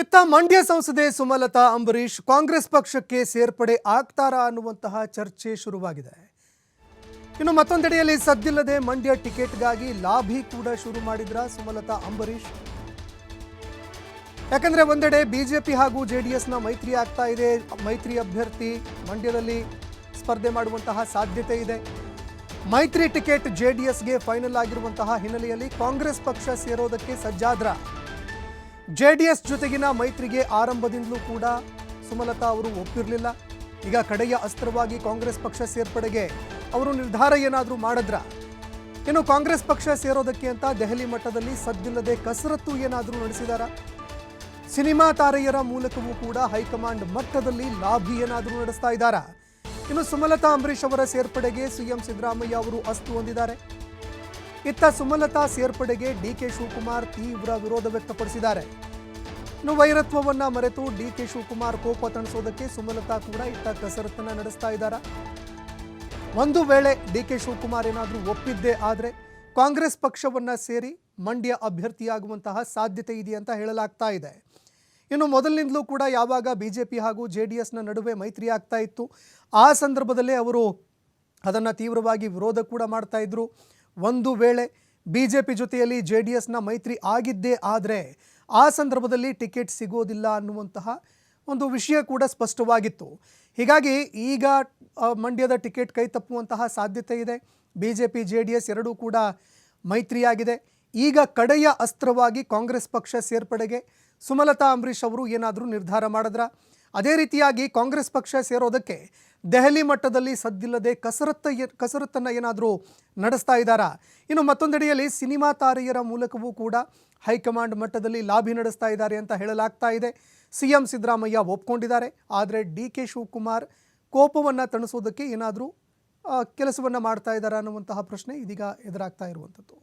ಇತ್ತ ಮಂಡ್ಯ ಸಂಸದೆ ಸುಮಲತಾ ಅಂಬರೀಶ್ ಕಾಂಗ್ರೆಸ್ ಪಕ್ಷಕ್ಕೆ ಸೇರ್ಪಡೆ ಆಗ್ತಾರಾ ಅನ್ನುವಂತಹ ಚರ್ಚೆ ಶುರುವಾಗಿದೆ. ಇನ್ನು ಮತ್ತೊಂದೆಡೆಯಲ್ಲಿ ಸದ್ದಿಲ್ಲದೆ ಮಂಡ್ಯ ಟಿಕೆಟ್ಗಾಗಿ ಲಾಭಿ ಕೂಡ ಶುರು ಮಾಡಿದ್ರ ಸುಮಲತಾ ಅಂಬರೀಶ್ ಯಾಕಂದ್ರೆ ಒಂದೆಡೆ ಬಿಜೆಪಿ ಹಾಗೂ ಜೆಡಿಎಸ್ನ ಮೈತ್ರಿ ಆಗ್ತಾ ಇದೆ, ಮೈತ್ರಿ ಅಭ್ಯರ್ಥಿ ಮಂಡ್ಯದಲ್ಲಿ ಸ್ಪರ್ಧೆ ಮಾಡುವಂತಹ ಸಾಧ್ಯತೆ ಇದೆ. ಮೈತ್ರಿ ಟಿಕೆಟ್ ಜೆಡಿಎಸ್ಗೆ ಫೈನಲ್ ಆಗಿರುವಂತಹ ಹಿನ್ನೆಲೆಯಲ್ಲಿ ಕಾಂಗ್ರೆಸ್ ಪಕ್ಷ ಸೇರೋದಕ್ಕೆ ಸಜ್ಜಾದ್ರ. ಜೆಡಿಎಸ್ ಜೊತೆಗಿನ ಮೈತ್ರಿಗೆ ಆರಂಭದಿಂದಲೂ ಕೂಡ ಸುಮಲತಾ ಅವರು ಒಪ್ಪಿರಲಿಲ್ಲ. ಈಗ ಕಡೆಯ ಅಸ್ತ್ರವಾಗಿ ಕಾಂಗ್ರೆಸ್ ಪಕ್ಷ ಸೇರ್ಪಡೆಗೆ ಅವರು ನಿರ್ಧಾರ ಏನಾದರೂ ಮಾಡಿದ್ರ? ಇನ್ನು ಕಾಂಗ್ರೆಸ್ ಪಕ್ಷ ಸೇರೋದಕ್ಕೆ ಅಂತ ದೆಹಲಿ ಮಟ್ಟದಲ್ಲಿ ಸದ್ದಿಲ್ಲದೆ ಕಸರತ್ತು ಏನಾದರೂ ನಡೆಸಿದಾರ? ಸಿನಿಮಾ ತಾರೆಯರ ಮೂಲಕವೂ ಕೂಡ ಹೈಕಮಾಂಡ್ ಮಟ್ಟದಲ್ಲಿ ಲಾಭಿ ಏನಾದರೂ ನಡೆಸ್ತಾ ಇದ್ದಾರಾ ಇನ್ನು ಸುಮಲತಾ ಅಂಬರೀಶ್ ಅವರ ಸೇರ್ಪಡೆಗೆ ಸಿಎಂ ಸಿದ್ದರಾಮಯ್ಯ ಅವರು ಅಸ್ತು ಹೊಂದಿದ್ದಾರೆ. ಇತ್ತ ಸುಮಲತಾ ಸೇರ್ಪಡೆಗೆ ಡಿ ಕೆ ಶಿವಕುಮಾರ್ ತೀವ್ರ ವಿರೋಧ ವ್ಯಕ್ತಪಡಿಸಿದ್ದಾರೆ. ಇನ್ನು ವೈರತ್ವವನ್ನ ಮರೆತು ಡಿ ಕೆ ಶಿವಕುಮಾರ್ ಕೋಪ ತಣಿಸೋದಕ್ಕೆ ಸುಮಲತಾ ಕೂಡ ಇತ್ತ ಕಸರತ್ತನ್ನ ನಡೆಸ್ತಾ ಇದ್ದಾರ. ಒಂದು ವೇಳೆ ಡಿ ಕೆ ಶಿವಕುಮಾರ್ ಏನಾದರೂ ಒಪ್ಪಿದ್ದೇ ಆದರೆ ಕಾಂಗ್ರೆಸ್ ಪಕ್ಷವನ್ನ ಸೇರಿ ಮಂಡ್ಯ ಅಭ್ಯರ್ಥಿಯಾಗುವಂತಹ ಸಾಧ್ಯತೆ ಇದೆ ಅಂತ ಹೇಳಲಾಗ್ತಾ ಇದೆ. ಇನ್ನು ಮೊದಲಿನಿಂದಲೂ ಕೂಡ ಯಾವಾಗ ಬಿಜೆಪಿ ಹಾಗೂ ಜೆ ಡಿ ಎಸ್ನ ನಡುವೆ ಮೈತ್ರಿ ಆಗ್ತಾ ಇತ್ತು, ಆ ಸಂದರ್ಭದಲ್ಲೇ ಅವರು ಅದನ್ನು ತೀವ್ರವಾಗಿ ವಿರೋಧ ಕೂಡ ಮಾಡ್ತಾ ಇದ್ರು. ಒಂದು ವೇಳೆ ಬಿ ಜೆ ಪಿ ಜೊತೆಯಲ್ಲಿ ಜೆ ಡಿ ಎಸ್ನ ಮೈತ್ರಿ ಆಗಿದ್ದೇ ಆದರೆ ಆ ಸಂದರ್ಭದಲ್ಲಿ ಟಿಕೆಟ್ ಸಿಗೋದಿಲ್ಲ ಅನ್ನುವಂತಹ ಒಂದು ವಿಷಯ ಕೂಡ ಸ್ಪಷ್ಟವಾಗಿತ್ತು. ಹೀಗಾಗಿ ಈಗ ಮಂಡ್ಯದ ಟಿಕೆಟ್ ಕೈ ತಪ್ಪುವಂತಹ ಸಾಧ್ಯತೆ ಇದೆ. B J P J D S ಎರಡೂ ಕೂಡ ಮೈತ್ರಿಯಾಗಿದೆ. ಈಗ ಕಡೆಯ ಅಸ್ತ್ರವಾಗಿ ಕಾಂಗ್ರೆಸ್ ಪಕ್ಷ ಸೇರ್ಪಡೆಗೆ ಸುಮಲತಾ ಅಂಬರೀಶ್ ಅವರು ಏನಾದರೂ ನಿರ್ಧಾರ ಮಾಡಿದ್ರ? ಅದೇ ರೀತಿಯಾಗಿ ಕಾಂಗ್ರೆಸ್ ಪಕ್ಷ ಸೇರೋದಕ್ಕೆ ದೆಹಲಿ ಮಟ್ಟದಲ್ಲಿ ಸದ್ದಿಲ್ಲದೆ ಕಸರತ್ತ ಕಸರತ್ತನ್ನು ಏನಾದರೂ ನಡೆಸ್ತಾ ಇದ್ದಾರಾ? ಇನ್ನು ಮತ್ತೊಂದೆಡೆಯಲ್ಲಿ ಸಿನಿಮಾ ತಾರೆಯರ ಮೂಲಕವೂ ಕೂಡ ಹೈಕಮಾಂಡ್ ಮಟ್ಟದಲ್ಲಿ ಲಾಬಿ ನಡೆಸ್ತಾ ಇದ್ದಾರೆ ಅಂತ ಹೇಳಲಾಗ್ತಾ ಇದೆ. ಸಿ ಎಂ ಸಿದ್ದರಾಮಯ್ಯ ಒಪ್ಕೊಂಡಿದ್ದಾರೆ. ಆದರೆ ಡಿ ಕೆ ಶಿವಕುಮಾರ್ ಕೋಪವನ್ನು ತಣಿಸೋದಕ್ಕೆ ಏನಾದರೂ ಕೆಲಸವನ್ನು ಮಾಡ್ತಾ ಇದ್ದಾರೆ ಅನ್ನುವಂತಹ ಪ್ರಶ್ನೆ ಇದೀಗ ಎದುರಾಗ್ತಾ ಇರುವಂಥದ್ದು.